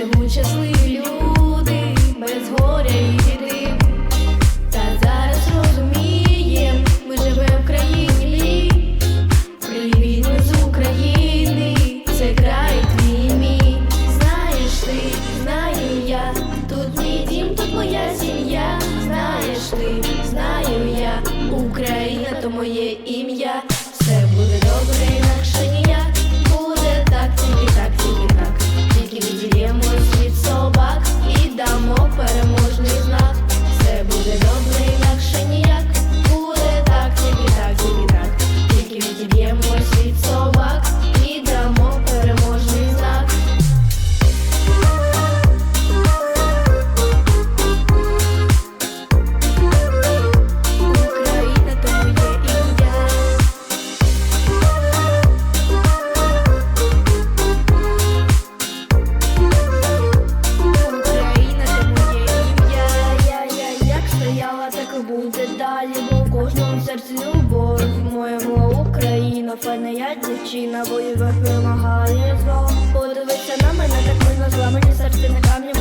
живуть щасливі люди без горя і біди. Та зараз розумієм, ми живемо в країні, Привіт з України, це край твій мій. Знаєш ти, знаю я, тут мій дім, тут моя сім'я. Знаєш ти, знаю я, Україна то моє ім'я. Кожному серці любов. В моєму Україна, файна я дівчина, воювати вимагає зло. Подивися на мене, так ми на зламані серце не камні,